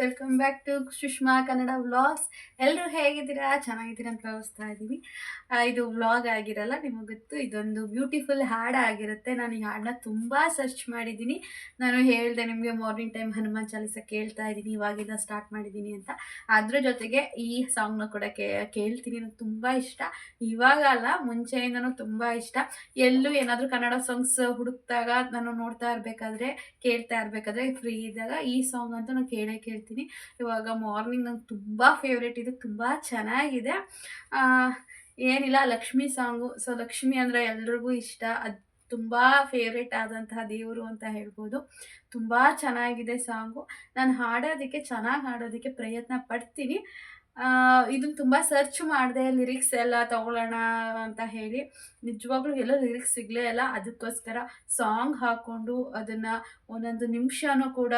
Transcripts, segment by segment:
Welcome back to Sushma Kannada vlogs ಎಲ್ಲರೂ ಹೇಗಿದ್ದೀರಾ? ಚೆನ್ನಾಗಿದ್ದೀರಾ ಅಂತ ಭಾವಿಸ್ತಾ ಇದ್ದೀನಿ. ಇದು ವ್ಲಾಗ್ ಆಗಿರಲ್ಲ, ನಿಮಗೆ ಗೊತ್ತು, ಇದೊಂದು ಬ್ಯೂಟಿಫುಲ್ ಹಾಡು ಆಗಿರುತ್ತೆ. ನಾನು ಈ ಹಾಡನ್ನ ತುಂಬ ಸರ್ಚ್ ಮಾಡಿದ್ದೀನಿ. ನಾನು ಹೇಳಿದೆ ನಿಮಗೆ ಮಾರ್ನಿಂಗ್ ಟೈಮ್ ಹನುಮಾನ್ ಚಾಲಿಸ ಕೇಳ್ತಾ ಇದ್ದೀನಿ, ಇವಾಗಿಂದ ಸ್ಟಾರ್ಟ್ ಮಾಡಿದ್ದೀನಿ ಅಂತ. ಅದ್ರ ಜೊತೆಗೆ ಈ ಸಾಂಗ್ನ ಕೂಡ ಕೇ, ಕೇಳ್ತೀನಿ ನನಗೆ ತುಂಬ ಇಷ್ಟ. ಇವಾಗ ಅಲ್ಲ, ಮುಂಚೆಯಿಂದನೂ ತುಂಬ ಇಷ್ಟ. ಎಲ್ಲೂ ಏನಾದರೂ ಕನ್ನಡ ಸಾಂಗ್ಸ್ ಹುಡುಕ್ದಾಗ ನಾನು ನೋಡ್ತಾ ಇರಬೇಕಾದ್ರೆ, ಕೇಳ್ತಾ ಇರಬೇಕಾದ್ರೆ ಫ್ರೀ ಇದ್ದಾಗ ಈ ಸಾಂಗ್ ಅಂತೂ ನಾನು ಕೇಳೇ ಕೇಳ್ತೀನಿ. ಇವಾಗ ಮಾರ್ನಿಂಗ್ ನಂಗೆ ತುಂಬ ಫೇವ್ರೇಟ್ ಇದು, ತುಂಬ ಚೆನ್ನಾಗಿದೆ. ಏನಿಲ್ಲ, ಲಕ್ಷ್ಮಿ ಸಾಂಗು. ಸೊ ಲಕ್ಷ್ಮಿ ಅಂದರೆ ಎಲ್ರಿಗೂ ಇಷ್ಟ. ಅದು ತುಂಬ ಫೇವ್ರೇಟ್ ಆದಂತಹ ದೇವರು ಅಂತ ಹೇಳ್ಬೋದು. ತುಂಬ ಚೆನ್ನಾಗಿದೆ ಸಾಂಗು. ನಾನು ಹಾಡೋದಕ್ಕೆ, ಚೆನ್ನಾಗಿ ಹಾಡೋದಕ್ಕೆ ಪ್ರಯತ್ನ ಪಡ್ತೀನಿ. ಇದನ್ನು ತುಂಬ ಸರ್ಚ್ ಮಾಡಿದೆ ಲಿರಿಕ್ಸ್ ಎಲ್ಲ ತಗೊಳ್ಳೋಣ ಅಂತ ಹೇಳಿ. ನಿಜವಾಗ್ಲೂ ಎಲ್ಲ ಲಿರಿಕ್ಸ್ ಸಿಗಲೇ ಇಲ್ಲ. ಅದಕ್ಕೋಸ್ಕರ ಸಾಂಗ್ ಹಾಕ್ಕೊಂಡು ಅದನ್ನು ಒಂದೊಂದು ನಿಮಿಷನೂ ಕೂಡ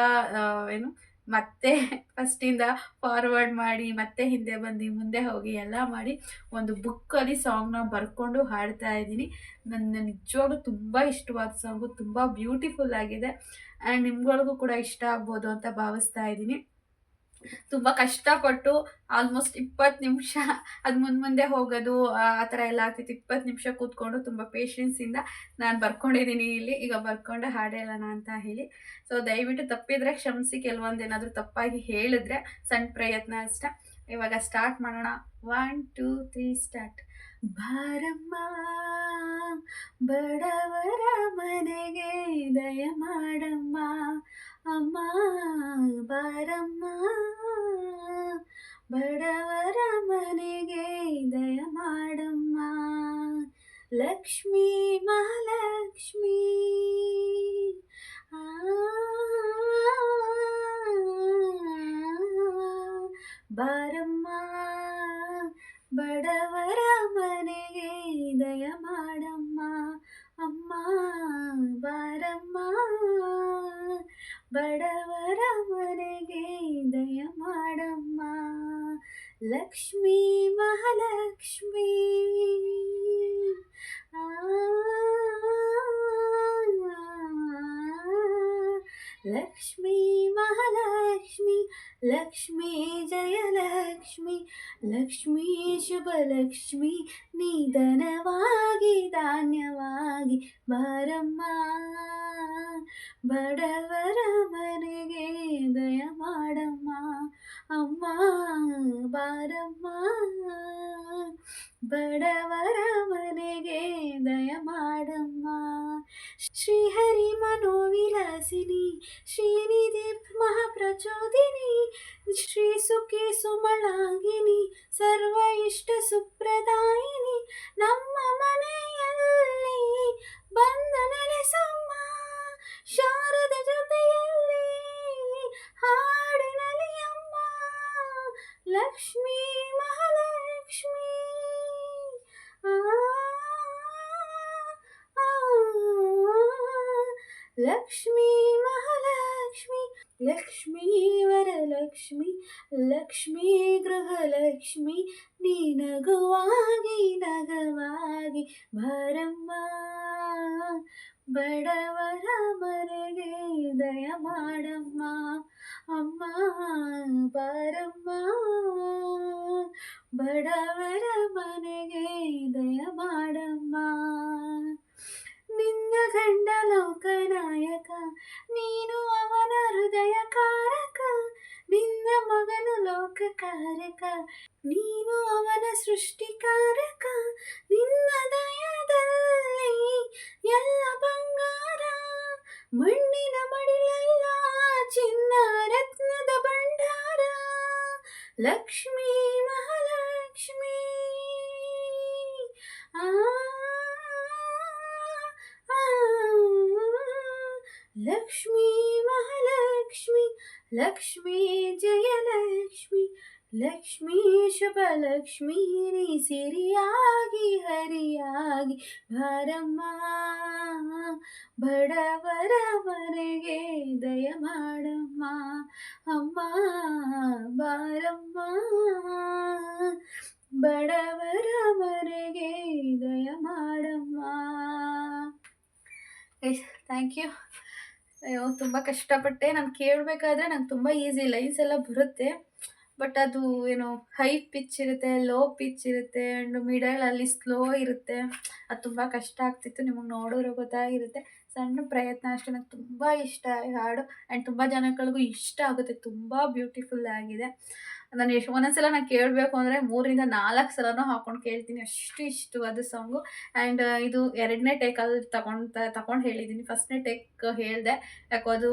ಏನು ಮತ್ತೆ ಫಸ್ಟಿಂದ ಫಾರ್ವರ್ಡ್ ಮಾಡಿ, ಮತ್ತೆ ಹಿಂದೆ ಬಂದು, ಮುಂದೆ ಹೋಗಿ ಎಲ್ಲ ಮಾಡಿ ಒಂದು ಬುಕ್ಕಲ್ಲಿ ಸಾಂಗ್ನ ಬರ್ಕೊಂಡು ಹಾಡ್ತಾ ಇದ್ದೀನಿ. ನನ್ನ ನಿಜವಾಗ್ಲೂ ತುಂಬ ಇಷ್ಟವಾದ ಸಾಂಗು ತುಂಬ ಬ್ಯೂಟಿಫುಲ್ ಆಗಿದೆ. ಆ್ಯಂಡ್ ನಿಮ್ಗಳಿಗೂ ಕೂಡ ಇಷ್ಟ ಆಗ್ಬೋದು ಅಂತ ಭಾವಿಸ್ತಾ ಇದ್ದೀನಿ. ತುಂಬ ಕಷ್ಟಪಟ್ಟು ಆಲ್ಮೋಸ್ಟ್ ಇಪ್ಪತ್ತು ನಿಮಿಷ ಅದು ಮುಂದೆ ಮುಂದೆ ಹೋಗೋದು, ಆ ಥರ ಎಲ್ಲ ಆಗ್ತಿತ್ತು. ಇಪ್ಪತ್ತು ನಿಮಿಷ ಕೂತ್ಕೊಂಡು ತುಂಬ ಪೇಷನ್ಸಿಂದ ನಾನು ಬರ್ಕೊಂಡಿದ್ದೀನಿ ಇಲ್ಲಿ. ಈಗ ಬರ್ಕೊಂಡು ಹಾಡೇ ಹೇಳೋಣ ಅಂತ ಹೇಳಿ. ಸೊ ದಯವಿಟ್ಟು ತಪ್ಪಿದ್ರೆ ಕ್ಷಮಿಸಿ ಕೆಲವೊಂದೇನಾದರೂ ತಪ್ಪಾಗಿ ಹೇಳಿದ್ರೆ ಸಣ್ಣ ಪ್ರಯತ್ನ ಅಷ್ಟೆ. ಇವಾಗ ಸ್ಟಾರ್ಟ್ ಮಾಡೋಣ. ಒನ್ ಟೂ ತ್ರೀ ಸ್ಟಾರ್ಟ್ ಬಾರಮ್ಮ, ಬಡವರ ಮನೆಗೆ ದಯ ಮಾಡಮ್ಮ. ಅಮ್ಮ ಬಾರಮ್ಮ ಬಡವರ ಮನೆಗೆ ದಯ ಮಾಡಮ್ಮ ಲಕ್ಷ್ಮೀ ಮಹಾಲಕ್ಷ್ಮೀ ಆ, ಬಾರಮ್ಮ ಬಡವರ ಮನೆಗೆ ದಯ ಮಾಡಮ್ಮ ಲಕ್ಷ್ಮೀ ಮಹಾಲಕ್ಷ್ಮೀ ಆ, ಲಕ್ಷ್ಮೀ ಮಹಾಲಕ್ಷ್ಮಿ ಲಕ್ಷ್ಮೀ ಜಯಲಕ್ಷ್ಮಿ ಲಕ್ಷ್ಮೀ ಶುಭಲಕ್ಷ್ಮಿ ನಿಧನವಾಗಿ ಧಾನ್ಯವಾಗಿ ಬಾರಮ್ಮ ಬಡವರ ಮನೆಗೆ ದಯ ಮಾಡಮ್ಮ ಅಮ್ಮ ಬಾರಮ್ಮ ಬಡವರ ಮನೆಗೆ ದಯ ಮಾಡಮ್ಮ ಶ್ರೀಹರಿ ಮನೋವಿಲಾಸಿನಿ ಶ್ರೀನಿಧಿ ಮಹಾಪ್ರಚೋದಿನಿ ಶ್ರೀ ಸುಖಿ ಸುಮಳಾಂಗಿನಿ ಸರ್ವ ಇಷ್ಟ ಸುಪ್ರದಾಯಿನಿ ನಮ್ಮ ಲಕ್ಷ್ಮೀ ಮಹಾಲಕ್ಷ್ಮೀ ಆ, ಆ, ಲಕ್ಷ್ಮೀ ಮಹಾಲಕ್ಷ್ಮಿ ಲಕ್ಷ್ಮೀ ವರಲಕ್ಷ್ಮಿ ಲಕ್ಷ್ಮೀ ಗೃಹಲಕ್ಷ್ಮಿ ನೀ ನಗುವಾಗಿ ನಗವಾಗಿ ಬಾರಮ್ಮ. ಬಡವರ ಮನೆಗೆ ದಯ ಮಾಡಮ್ಮ. ಅಮ್ಮ, ಬಾರಮ್ಮ. ಬಡವರ ಮನೆಗೆ ದಯ ಮಾಡಮ್ಮ. ನಿನ್ನ ಗಂಡ ಲೋಕನಾಯಕ, ನೀನು ಲೋಕಕಾರಕ ನೀನು ಅವನ ಸೃಷ್ಟಿಕಾರಕ ನಿನ್ನ ದಯದಲ್ಲಿ ಎಲ್ಲ ಬಂಗಾರ ಮಣ್ಣಿನ ಮಡಿಲೆಲ್ಲ ಚಿನ್ನ ರತ್ನದ ಭಂಡಾರ ಲಕ್ಷ್ಮೀ ಮಹಾಲಕ್ಷ್ಮೀ ಆ, ಲಕ್ಷ್ಮೀ ಮಹಾಲಕ್ಷ್ಮಿ ಲಕ್ಷ್ಮೀ ಜಯಲಕ್ಷ್ಮಿ ಲಕ್ಷ್ಮೀ ಶುಭಲಕ್ಷ್ಮೀ ಸಿರಿಯಾಗಿ ಹರಿಯಾಗಿ ಭಾರಮ್ಮ ಬಡವರ ದಯ ಮಾಡಮ್ಮ ಅಮ್ಮ, ಬಾರಮ್ಮ ಬಡವರ ದಯ ಮಾಡಮ್ಮ ಥ್ಯಾಂಕ್ ಯು ಅಯ್ಯೋ! ತುಂಬ ಕಷ್ಟಪಟ್ಟೆ. ನಾನು ಕೇಳಬೇಕಾದ್ರೆ ನಂಗೆ ತುಂಬ ಈಸಿ ಲೈನ್ಸ್ ಎಲ್ಲ ಬರುತ್ತೆ. ಬಟ್ ಅದು ಏನು ಹೈ ಪಿಚ್ ಇರುತ್ತೆ, ಲೋ ಪಿಚ್ ಇರುತ್ತೆ ಆ್ಯಂಡ್ ಮಿಡಲಲ್ಲಿ ಸ್ಲೋ ಇರುತ್ತೆ. ಅದು ತುಂಬ ಕಷ್ಟ ಆಗ್ತಿತ್ತು. ನಿಮಗೆ ನೋಡೋರು ಗೊತ್ತಾಗಿರುತ್ತೆ. ಸಣ್ಣ ಪ್ರಯತ್ನ ಅಷ್ಟೇ. ನಂಗೆ ತುಂಬ ಇಷ್ಟ ಈ ಹಾಡು ಆ್ಯಂಡ್ ತುಂಬ ಜನಗಳಿಗೂ ಇಷ್ಟ ಆಗುತ್ತೆ. ತುಂಬ ಬ್ಯೂಟಿಫುಲ್ ಆಗಿದೆ. ನಾನು ಎಷ್ಟು ಒಂದೊಂದು ಸಲ ನಾನು ಕೇಳಬೇಕು ಅಂದರೆ 3ರಿಂದ 4 ಸಲನೂ ಹಾಕೊಂಡು ಕೇಳ್ತೀನಿ. ಅಷ್ಟು ಇಷ್ಟವಾದ ಸಾಂಗು ಆ್ಯಂಡ್ ಇದು ಎರಡನೇ ಟೇಕಲ್ಲಿ ತಗೊಂತ ತಗೊಂಡು ಹೇಳಿದ್ದೀನಿ. ಫಸ್ಟ್‌ನೇ ಟೇಕ್ ಹೇಳಿದೆ. ಯಾಕೋ ಅದು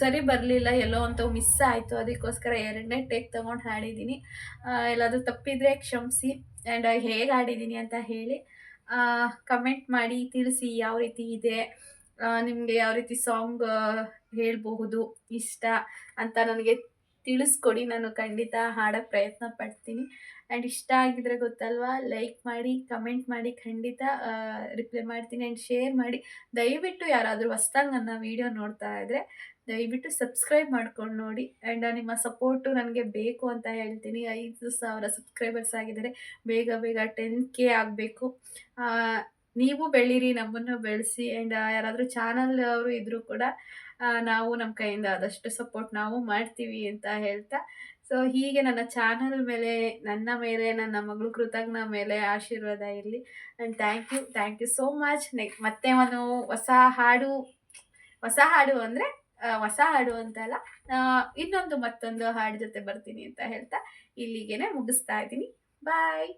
ಸರಿ ಬರಲಿಲ್ಲ. ಎಲ್ಲೋ ಅಂತ ಮಿಸ್ ಆಯಿತು. ಅದಕ್ಕೋಸ್ಕರ ಎರಡನೇ ಟೇಕ್ ತೊಗೊಂಡು ಹಾಡಿದ್ದೀನಿ. ಎಲ್ಲಾದರೂ ತಪ್ಪಿದ್ರೆ ಕ್ಷಮಿಸಿ ಆ್ಯಂಡ್ ಹೇಗೆ ಹಾಡಿದ್ದೀನಿ ಅಂತ ಹೇಳಿ ಕಮೆಂಟ್ ಮಾಡಿ ತಿಳಿಸಿ ಯಾವ ರೀತಿ ಇದೆ. ನಿಮಗೆ ಯಾವ ರೀತಿ ಸಾಂಗ್ ಹೇಳಬಹುದು ಇಷ್ಟ ಅಂತ ನನಗೆ ತಿಳಿಸ್ಕೊಡಿ. ನಾನು ಖಂಡಿತ ಹಾಡೋಕ್ಕೆ ಪ್ರಯತ್ನ ಪಡ್ತೀನಿ ಆ್ಯಂಡ್ ಇಷ್ಟ ಆಗಿದ್ರೆ ಗೊತ್ತಲ್ವಾ ಲೈಕ್ ಮಾಡಿ, ಕಮೆಂಟ್ ಮಾಡಿ ಖಂಡಿತ ರಿಪ್ಲೈ ಮಾಡ್ತೀನಿ ಆ್ಯಂಡ್ ಶೇರ್ ಮಾಡಿ. ದಯವಿಟ್ಟು ಯಾರಾದರೂ ಹೊಸ್ದಾಗಿ ನನ್ನ ವಿಡಿಯೋ ನೋಡ್ತಾ ಇದ್ದರೆ ದಯವಿಟ್ಟು ಸಬ್ಸ್ಕ್ರೈಬ್ ಮಾಡ್ಕೊಂಡು ನೋಡಿ ಆ್ಯಂಡ್ ನಿಮ್ಮ ಸಪೋರ್ಟು ನನಗೆ ಬೇಕು ಅಂತ ಹೇಳ್ತೀನಿ. 5000 ಸಬ್ಸ್ಕ್ರೈಬರ್ಸ್ ಆಗಿದ್ದಾರೆ. ಬೇಗ ಬೇಗ 10 ಕೆ ಆಗಬೇಕು. ನೀವು ಬೆಳೀರಿ, ನಮ್ಮನ್ನು ಬೆಳೆಸಿ ಆ್ಯಂಡ್ ಯಾರಾದರೂ ಚಾನಲ್ ಅವರು ಇದ್ದರೂ ಕೂಡ ನಾವು ನಮ್ಮ ಕೈಯಿಂದ ಆದಷ್ಟು ಸಪೋರ್ಟ್ ನಾವು ಮಾಡ್ತೀವಿ ಅಂತ ಹೇಳ್ತಾ, ಸೊ ಹೀಗೆ ನನ್ನ ಚಾನಲ್ ಮೇಲೆ, ನನ್ನ ಮೇಲೆ, ನನ್ನ ಮಗಳು ಕೃತಜ್ಞ ಮೇಲೆ ಆಶೀರ್ವಾದ ಇರಲಿ and thank you, thank you so much. Next ಮತ್ತೆ ಒಂದು ಹೊಸ ಹಾಡು ಹೊಸ ಹಾಡು ಅಂದರೆ ಹೊಸ ಹಾಡು ಅಂತಲ್ಲ ಇನ್ನೊಂದು ಮತ್ತೊಂದು ಹಾಡು ಜೊತೆ ಬರ್ತೀನಿ ಅಂತ ಹೇಳ್ತಾ ಇಲ್ಲಿಗೇನೆ ಮುಗಿಸ್ತಾ ಇದ್ದೀನಿ. ಬಾಯ್.